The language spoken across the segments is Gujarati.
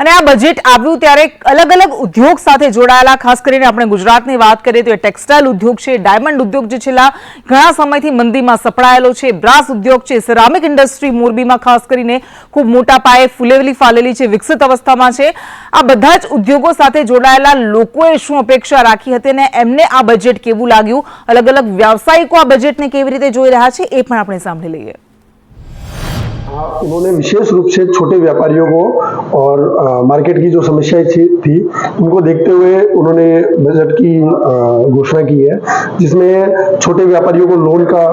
અને આ બજેટ આવ્યું ત્યારે અલગ અલગ ઉદ્યોગ સાથે જોડાયેલા, ખાસ કરીને આપણે ગુજરાતની વાત કરીએ તો એ ટેક્સટાઇલ ઉદ્યોગ છે ડાયમંડ ઉદ્યોગ જે છેલ્લા ઘણા સમયથી મંદીમાં સપડાયેલો છે, બ્રાસ ઉદ્યોગ છે સિરામિક ઇન્ડસ્ટ્રી મોરબીમાં ખાસ કરીને ખૂબ મોટા પાયે ફૂલેલી ફાલેલી છે, વિકસિત અવસ્થામાં છે. આ બધા જ ઉદ્યોગો સાથે જોડાયેલા લોકોએ શું અપેક્ષા રાખી હતી અને એમને આ બજેટ કેવું લાગ્યું? અલગ અલગ વ્યાવસાયિકો આ બજેટને કેવી રીતે જોઈ રહ્યા છે, એ પણ આપણે સાંભળી લઈએ. उन्होंने विशेष रूप से छोटे व्यापारियों को और अ, मार्केट की जो समस्याएं थी थी, उनको देखते हुए उन्होंने बजट की अ, घोषणा की है जिसमें छोटे व्यापारियों को लोन का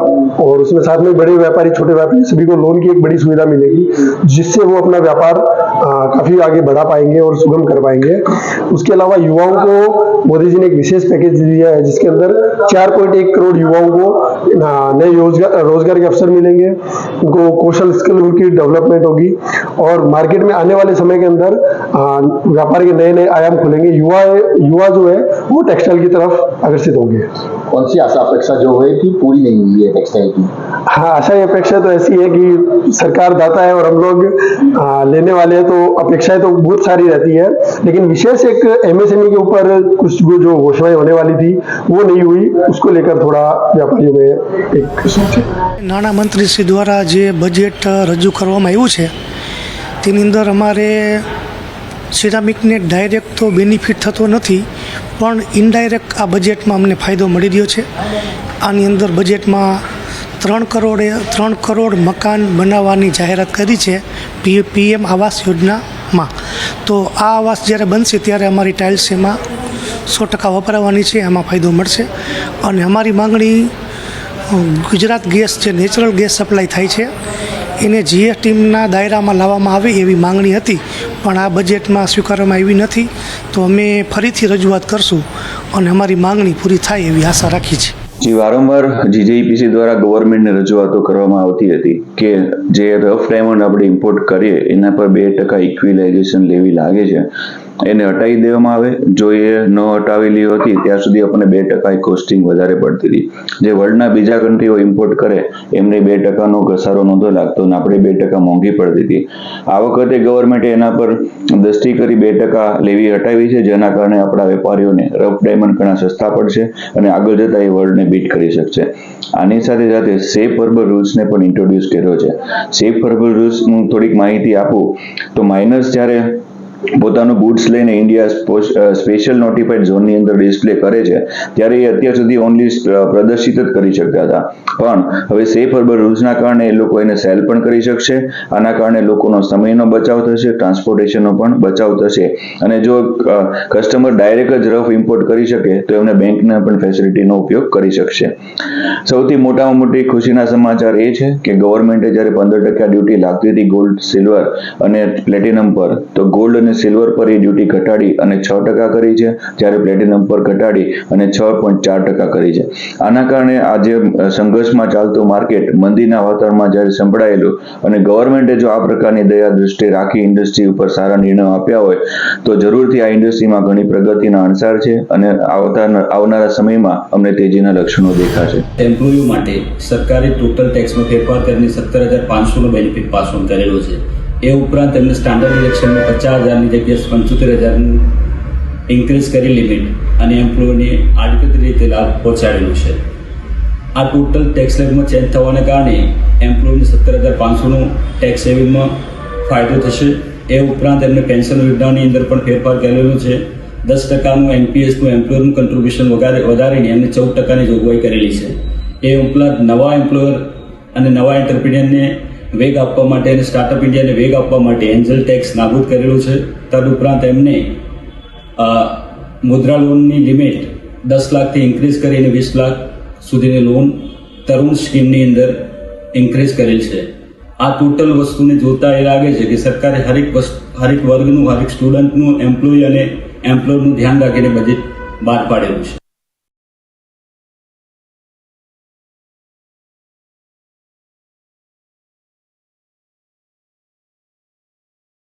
और उसमें साथ में बड़े व्यापारी, छोटे व्यापारी, सभी को लोन की एक बड़ी सुविधा मिलेगी, जिससे वो अपना व्यापार काफ़ी आगे बढ़ा पाएँगे और सुगम कर पाएँगे। उसके अलावा युवाओं को, मोदी जी ने एक विशेष पैकेज दिया है, जिसके अंदर 4.1 करोड़ युवाओं को नए रोज़गार रोज़गार के अवसर मिलेंगे। उनको कौशल स्किल उनकी डेवलपमेंट होगी और मार्केट में आने वाले समय के अंदर व्यापार के नए नए आयाम खुलेंगे। युवा युवा जो है, वो टेक्सटाइल की तरफ़ आकर्षित होंगे। कौन सी आशा अपेक्षा जो हुई थी पूरी नहीं हुई है टेक्सटाइल की हाँ आशा ये अपेक्षा तो ऐसी है कि सरकार दाता है और हम लोग अ, लेने वाले हैं तो अपेक्षाएं तो बहुत सारी रहती है लेकिन विशेष एक एमएसएमई के ऊपर कुछ जो जो घोषणाएं होने वाली थी वो नहीं हुई उसको लेकर थोड़ा व्यापारियों में एक सोच है નાણાં મંત્રીશ્રી દ્વારા જે બજેટ રજૂ કરવામાં આવ્યું છે તેની અંદર અમારે સિરામિકને ડાયરેક્ટ તો બેનિફિટ થતો નથી પણ ઇનડાયરેક્ટ આ બજેટમાં અમને ફાયદો મળી રહ્યો છે. આની અંદર બજેટમાં ત્રણ કરોડે, ત્રણ કરોડ મકાન બનાવવાની જાહેરાત કરી છે પી પીએમ આવાસ યોજનામાં. તો આ આવાસ જ્યારે બનશે ત્યારે અમારી ટાઇલ્સ એમાં સો ટકા વપરાવાની છે, એમાં ફાયદો મળશે. અને અમારી માંગણી ગુજરાત ગેસ જે નેચરલ ગેસ સપ્લાય થાય છે, એને જીએસટીના દાયરામાં લાવવામાં આવે એવી માંગણી હતી. પણ આ બજેટમાં સ્વીકારવામાં આવી નથી, તો અમે ફરીથી રજૂઆત કરશું અને અમારી માંગણી પૂરી થાય એવી આશા રાખી છે. જે, વારંવાર જીજેઈપીસી દ્વારા ગવર્મેન્ટને રજૂઆતો કરવામાં આવતી હતી કે જે રફ ડાયમંડ આપણે ઇમ્પોર્ટ કરીએ, એના પર બે ટકા ઇક્વિલાઇઝેશન લેવી લાગે છે. એને હટાવી દેવામાં આવે. જો એ ન હટાવેલી હતી, ત્યાં સુધી આપણને બે ટકા કોસ્ટિંગ વધારે પડતી હતી. જે વર્લ્ડના બીજા કન્ટ્રીઓ ઇમ્પોર્ટ કરે, એમને બે ટકાનો ઘસારો નહોતો લાગતો અને આપણે બે ટકા મોંઘી પડતી હતી. આ વખતે ગવર્મેન્ટે એના પર દ્રષ્ટિ કરી બે ટકા લેવી હટાવી છે, જેના કારણે આપણા વેપારીઓને રફ ડાયમંડ ઘણા સસ્તા પડશે અને આગળ જતા એ વર્લ્ડને બીટ કરી શકશે. આની સાથે સાથે સેફ હર્બલ રૂલ્સને પણ ઇન્ટ્રોડ્યુસ કર્યો છે. સેફ હર્બલ રૂલ્સ હું થોડીક માહિતી આપું. તો માઇનસ જ્યારે પોતાનું ગુડ્સ લઈને ઇન્ડિયા સ્પેશિયલ નોટિફાઈડ ઝોનની અંદર ડિસ્પ્લે કરે છે, ત્યારે એ અત્યાર સુધી ઓનલી પ્રદર્શિત જ કરી શકતા હતા. પણ હવે સેફ હર્બર રૂલ્સના કારણે એ લોકો એને સેલ પણ કરી શકશે, આના કારણે લોકોનો સમયનો બચાવ થશે ટ્રાન્સપોર્ટેશનનો પણ બચાવ થશે. અને જો કસ્ટમર ડાયરેક્ટ જ રફ ઇમ્પોર્ટ કરી શકે, તો એમને બેંકના પણ ફેસિલિટીનો ઉપયોગ કરી શકશે. સૌથી મોટામાં મોટી ખુશીના સમાચાર એ છે કે ગવર્મેન્ટે જ્યારે પંદર ટકા ડ્યુટી લાગતી હતી ગોલ્ડ સિલ્વર અને પ્લેટિનમ પર, તો ગોલ્ડ અને સિલ્વર પર એ ડ્યુટી ઘટાડી અને છ ટકા કરી છે. જ્યારે પ્લેટિનમ પર ઘટાડી અને છ પોઈન્ટ ચાર ટકા કરી છે. આના કારણે આજે સંઘર્ષમાં ચાલતું માર્કેટ મંદીના વાતાવરણમાં જ્યારે સંભળાયેલું અને ગવર્મેન્ટે જો આ પ્રકારની દયા દૃષ્ટિ રાખી ઇન્ડસ્ટ્રી ઉપર સારા નિર્ણયો આપ્યા હોય, તો જરૂરથી આ ઇન્ડસ્ટ્રીમાં ઘણી પ્રગતિના અણસાર છે અને આવનારા સમયમાં અમને તેજીના લક્ષણો દેખાશે. એમ્પ્લોયીઓ માટે સરકારે ટોટલ ટેક્સમાં ફેરફાર કરીને સત્તર હજાર પાંચસોનો બેનિફિટ પાસ ઓન કરેલો છે. એ ઉપરાંત એમને સ્ટાન્ડર્ડ ઇલેક્શનમાં પચાસ હજારની જગ્યાએ પંચોતેર હજારનું ઇન્ક્રીઝ કરી લિમિટ અને એમ્પ્લોયને આડકતરી રીતે લાભ પહોંચાડેલો છે. આ ટોટલ ટેક્સ લેબમાં ચેન્જ થવાને કારણે એમ્પ્લોયને સત્તર હજાર પાંચસોનું ટેક્સ સેવિંગમાં ફાયદો થશે. એ ઉપરાંત એમને પેન્શન યોજનાની અંદર પણ ફેરફાર કરેલો છે. દસ ટકાનું એનપીએસનું એમ્પ્લોયરનું કન્ટ્રીબ્યુશન વધારે વધારીને એમને ચૌદ ટકાની જોગવાઈ કરેલી છે. એ ઉપરાંત નવા એમ્પ્લોયર અને નવા એન્ટરપ્રિનિયરને વેગ આપવા માટે અને સ્ટાર્ટઅપ ઇન્ડિયાને વેગ આપવા માટે એન્જલ ટેક્સ નાબૂદ કરેલું છે. તદુપરાંત એમને મુદ્રા લોનની લિમિટ દસ લાખથી ઇન્ક્રીઝ કરીને વીસ લાખ સુધીની લોન તરુણ સ્કીમની અંદર ઇન્ક્રીઝ કરેલ છે. આ ટોટલ વસ્તુને જોતા એ લાગે છે કે સરકારે હરેક વસ્તુ હરેક વર્ગનું હરેક સ્ટુડન્ટનું એમ્પ્લોય અને એમ્પ્લોયનું ધ્યાન રાખીને બજેટ બહાર પાડેલું છે.